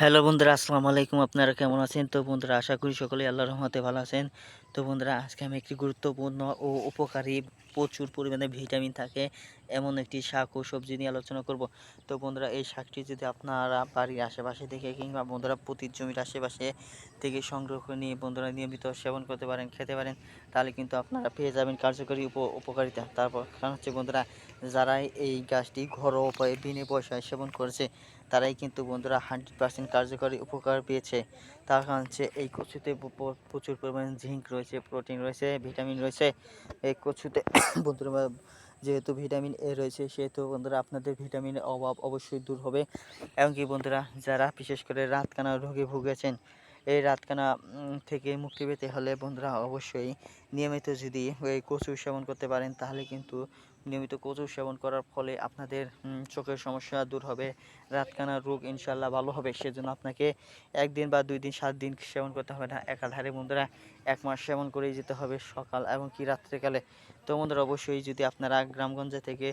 Hello বন্ধুরা, আসসালামু আলাইকুম। আপনারা কেমন আছেন? তো বন্ধুরা, আশা করি সকলেই আল্লাহ রহমতে ভালো আছেন। তো বন্ধুরা, আজকে আমি একটি গুরুত্বপূর্ণ ও উপকারী প্রচুর পরিমাণে ভিটামিন থাকে। এমন একটি শাক ও সবজি নিয়ে আলোচনা করব। তো বন্ধুরা, এই শাকটি যদি আপনারা বাড়ির আশেপাশে থেকে কিংবা বন্ধুরা প্রতি জমির আশেপাশে থেকে সংগ্রহ করে নিয়ে বন্ধুরা নিয়মিত সেবন করতে পারেন, খেতে পারেন, তাহলে কিন্তু আপনারা পেয়ে যাবেন কার্যকরী উপ উপকারিতা। তারপর কারণ হচ্ছে বন্ধুরা, যারা এই গাছটি ঘরোয়া উপায়ে বিনে পয়সায় সেবন করেছে, তারাই কিন্তু বন্ধুরা হান্ড্রেড পার্সেন্ট কার্যকরী উপকার পেয়েছে। তার কারণ হচ্ছে এই কচুতে প্রচুর পরিমাণে জিঙ্ক রয়েছে, প্রোটিন রয়েছে, ভিটামিন রয়েছে। এই কচুতে বন্ধুরা যেহেতু ভিটামিন এ রয়েছে, সেহেতু বন্ধুরা আপনাদের ভিটামিনের অভাব অবশ্যই দূর হবে। এমনকি বন্ধুরা যারা বিশেষ করে রাতকানা রোগে ভুগেছেন, এই রাতকানা থেকে মুক্তি পেতে হলে বন্ধুরা অবশ্যই নিয়মিত যদি এই কচু সেবন করতে পারেন, তাহলে কিন্তু নিয়মিত কচু সেবন করার ফলে আপনাদের চোখের সমস্যা দূর হবে, রাতকানা রোগ ইনশাল্লাহ ভালো হবে, সেজন্য আপনাকে একদিন বা দুই দিন, সাত দিন সেবন করতে হবে না। একাধারে বন্ধুরা, এক মাস সেবন করেই যেতে হবে সকাল এবং কি রাত্রেকালে। তো বন্ধুরা, অবশ্যই যদি আপনারা গ্রামগঞ্জে থেকে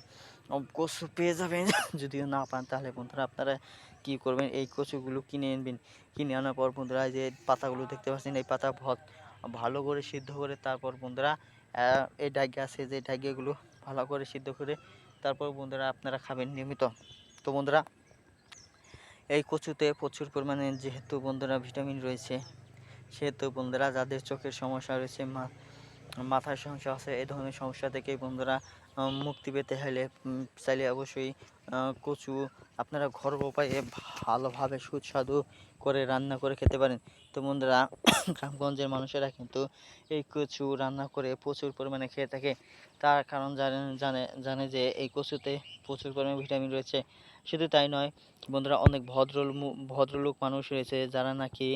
কচু পেয়ে যাবেন, যদিও না পান, তাহলে বন্ধুরা আপনারা কি করবেন? এই কচুগুলো কিনে আনবেন। কিনে আনার পর বন্ধুরা যে পাতাগুলো দেখতে পাচ্ছেন, এই পাতা ভালো করে সিদ্ধ করে তারপর বন্ধুরা এই ডাইগে আছে যে ডাইগেগুলো ভালো করে সিদ্ধ করে তারপর বন্ধুরা আপনারা খাবেন নিয়মিত। তো বন্ধুরা, এই কচুতে প্রচুর পরিমাণে যেহেতু বন্ধুরা ভিটামিন রয়েছে, সেহেতু বন্ধুরা যাদের চোখের সমস্যা রয়েছে মাথার সমস্যা আছে এই ধরনের সমস্যা থেকে বন্ধুরা মুক্তি পেতে হলে চাইলে অবশ্যই কচু আপনারা ঘরোয়া উপায়ে ভালোভাবে সুস্বাদু করে রান্না করে খেতে পারেন। তো বন্ধুরা, গ্রামগঞ্জের মানুষেরা কিন্তু এই কচু রান্না করে প্রচুর পরিমাণে খেয়ে থাকে। তার কারণ জানে জানে জানে যে এই কচুতে প্রচুর পরিমাণে ভিটামিন রয়েছে। শুধু তাই নয়, বন্ধুরা, অনেক ভদ্র ভদ্রলোক মানুষ রয়েছে যারা নাকি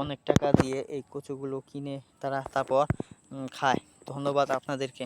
অনেক টাকা দিয়ে এই কচুগুলো কিনে তারা তারপর খায়। ধন্যবাদ আপনাদেরকে।